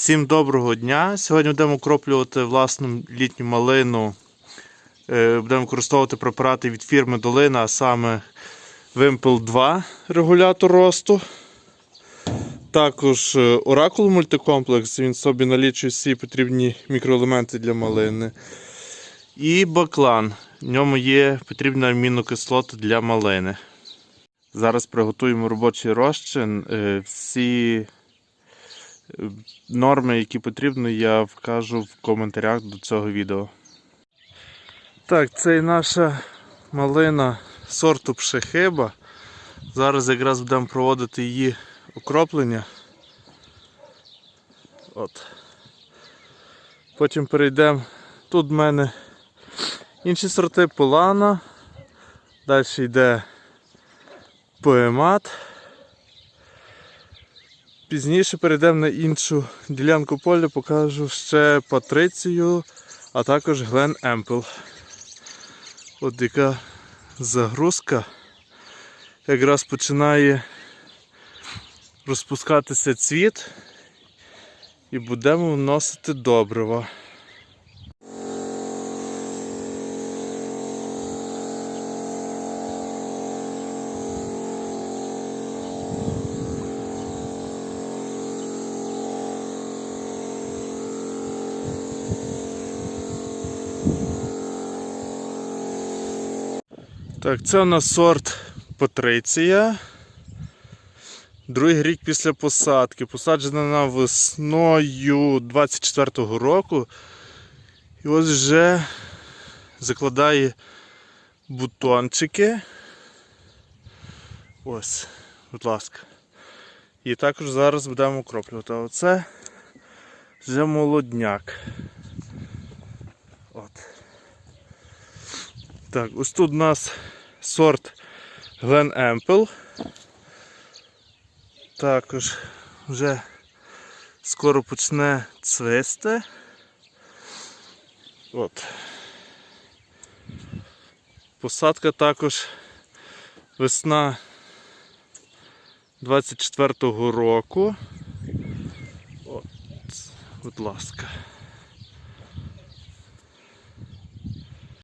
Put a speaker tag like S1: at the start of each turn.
S1: Всім доброго дня! Сьогодні будемо окроплювати власну літню малину. Е, Будемо використовувати препарати від фірми Долина, а саме Вимпел 2 регулятор росту. Також е, Oracle мультикомплекс, він собі налічує всі потрібні мікроелементи для малини. І баклан. В ньому є потрібна амінокислота для малини. Зараз приготуємо робочий розчин. Е, Всі норми, які потрібно, я вкажу в коментарях до цього відео. Так, це і наша малина сорту пшехиба. Зараз якраз будемо проводити її окроплення. От. Потім перейдемо. Тут в мене інші сорти полана. Далі йде поемат. Пізніше перейдемо на іншу ділянку поля, покажу ще патрицію, а також Глен Емпл. От яка загрузка якраз починає розпускатися цвіт і будемо вносити добрива. Так, це у нас сорт Патриція. Другий рік після посадки. Посаджена вона весною 24-го року. І ось вже закладає бутончики. Ось, будь ласка. І також зараз будемо окроплювати. Оце вже молодняк. От. Так, ось тут у нас сорт Глен Емпл. Також вже скоро почне цвисти. От. Посадка також весна 24-го року. От, будь ласка.